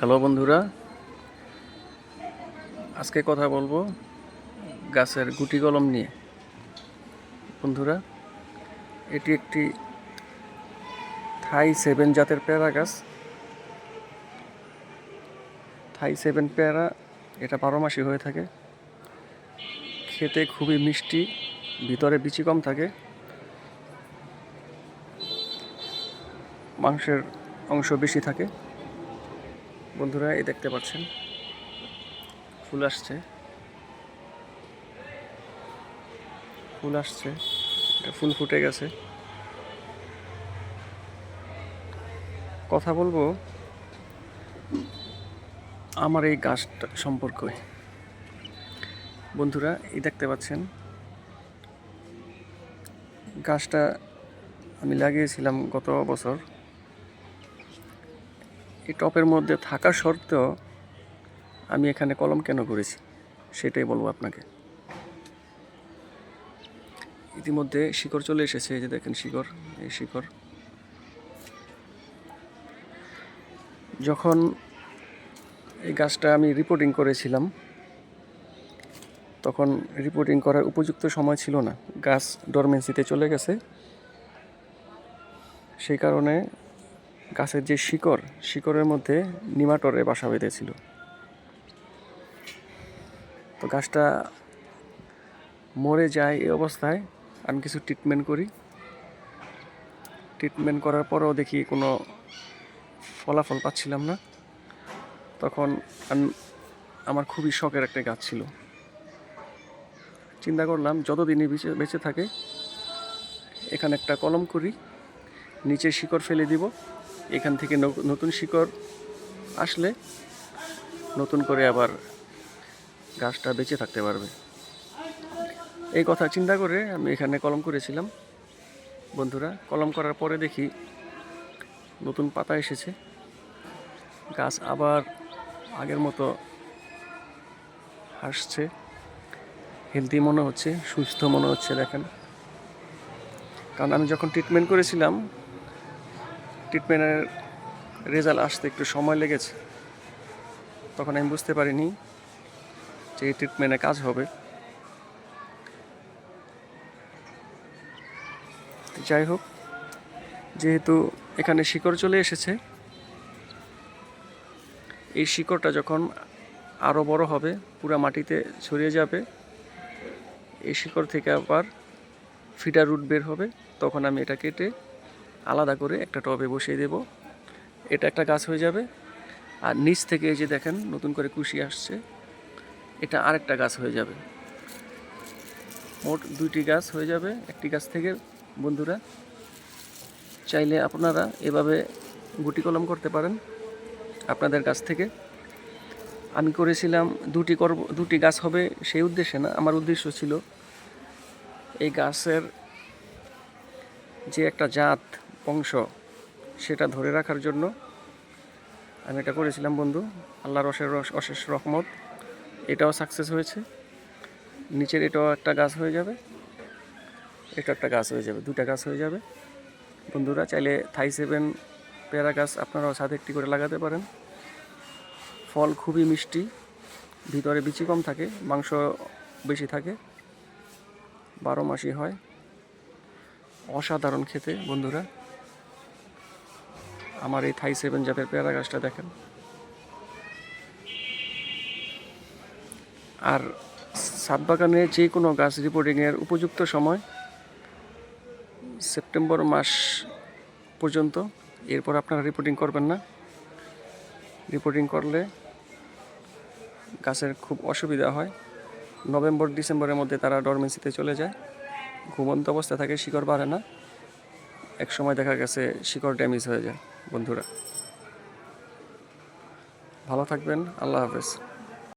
Hello বন্ধুরা। আজকে কথা বলব গাছের গুটি কলম নিয়ে। বন্ধুরা, এটি একটি থাই সেভেন জাতের পেয়ারা গাছ। থাই সেভেন পেয়ারা, এটা বারো মাসি হয়ে থাকে। খেতে খুবই মিষ্টি, ভিতরে বিচি কম থাকে। মাংসের অংশ বেশি থাকে। বন্ধুরা, এই দেখতে পাচ্ছেন, ফুল আসছে। ফুল আসছে, এটা ফুল ফুটে গেছে। কথা বলব আমার এই গাছটা সম্পর্কে। বন্ধুরা, এই দেখতে পাচ্ছেন, গাছটা আমি লাগিয়েছিলাম গত বছর। এই টপের মধ্যে থাকা সত্ত্বেও আমি এখানে কলম কেন করেছি? সেটাই বলব আপনাকে। ইতিমধ্যে শিকড় চলে এসেছে, এই যে দেখেন শিকড়, এই শিকড়। যখন এই গাছটা আমি রিপোর্টিং করেছিলাম, তখন রিপোর্টিং করার উপযুক্ত সময় ছিল না। গাছ ডরমেন্সিতে চলে গেছে। সেই কারণে গাছের যে শিকড়, শিকড়ের মধ্যে নিমাটরে বাসা বেঁধেছিল। তো গাছটা মরে যায় এই অবস্থায়। আমি কিছু ট্রিটমেন্ট করি। ট্রিটমেন্ট করার পরেও দেখি কোনো ফলাফল পাচ্ছিলাম না। তখন আম- আমার খুবই শখের একটা গাছ ছিল। চিন্তা করলাম, যতদিনই বেঁচে বেঁচে থাকে, এখানে একটা কলম করি, নিচে শিকড় ফেলে দিব। এখান থেকে নতুন শিকড় আসলে নতুন করে আবার গাছটা বেঁচে থাকতে পারবে। এই কথা চিন্তা করে আমি এখানে কলম করেছিলাম। বন্ধুরা, কলম করার পরে দেখি নতুন পাতা এসেছে। গাছ আবার আগের মতো হাসছে। হেলদি মনে হচ্ছে, সুস্থ মনে হচ্ছে, দেখেন। কারণ আমি যখন ট্রিটমেন্ট করেছিলাম ট্রিটমেন্টের রেজাল্ট আসতে একটু সময় লেগেছে। তখন আমি বুঝতে পারিনি যে এই ট্রিটমেন্টে কাজ হবে। যাই হোক, যেহেতু এখানে শিকড় চলে এসেছে, এই শিকড়টা যখন আরও বড় হবে, পুরো মাটিতে ছড়িয়ে যাবে, এই শিকড় থেকে আবার ফিডার রুট বের হবে, তখন আমি এটা কেটে আলাদা করে একটা টবে বসিয়ে দেব। এটা একটা গাছ হয়ে যাবে। আর নিচ থেকে এই যে দেখেন, নতুন করে কুশি আসছে। এটা আরেকটা গাছ হয়ে যাবে। মোট দুইটি গাছ হয়ে যাবে। একটি গাছ থেকে, বন্ধুরা, চাইলে আপনারা এভাবে গুটি কলম করতে পারেন আপনাদের কাছ থেকে। আমি করেছিলাম দুটি করব, দুটি গাছ হবে সেই উদ্দেশ্যে না, আমার উদ্দেশ্য ছিল এই গাছের যে একটা জাত বংশ সেটা ধরে রাখার জন্য আমি এটা করেছিলাম, বন্ধু। আল্লাহর অশেষ অশেষ রহমত। এটাও সাকসেস হয়েছে। নিচের এটাও একটা গাছ হয়ে যাবে। এটা একটা গাছ হয়ে যাবে। দুটা গাছ হয়ে যাবে। বন্ধুরা, চাইলে থাই সেভেন পেয়ারা গাছ আপনারাও ছাদে একটি করে লাগাতে পারেন। ফল খুবই মিষ্টি, ভিতরে বিচি কম থাকে, মাংস বেশি থাকে। বারো মাসই হয়। অসাধারণ খেতে, বন্ধুরা। আমার এই থাই সেভেন জাতের পেয়ারা গাছটা দেখেন। আর সাত বাগানে যে কোনো গাছ রিপোর্টিংয়ের উপযুক্ত সময় সেপ্টেম্বর মাস পর্যন্ত, এরপর আপনারা রিপোর্টিং করবেন না। রিপোর্টিং করলে গাছের খুব অসুবিধা হয়। নভেম্বর, ডিসেম্বরের মধ্যে তারা ডরমেন্সিতে চলে যায়। ঘুমন্ত অবস্থা থাকে, শিকড় বাড়ে না। এক সময় দেখা গেছে শিকড় ড্যামেজ হয়ে যায়। বন্ধুরা। ভালো থাকবেন আল্লাহ হাফেজ।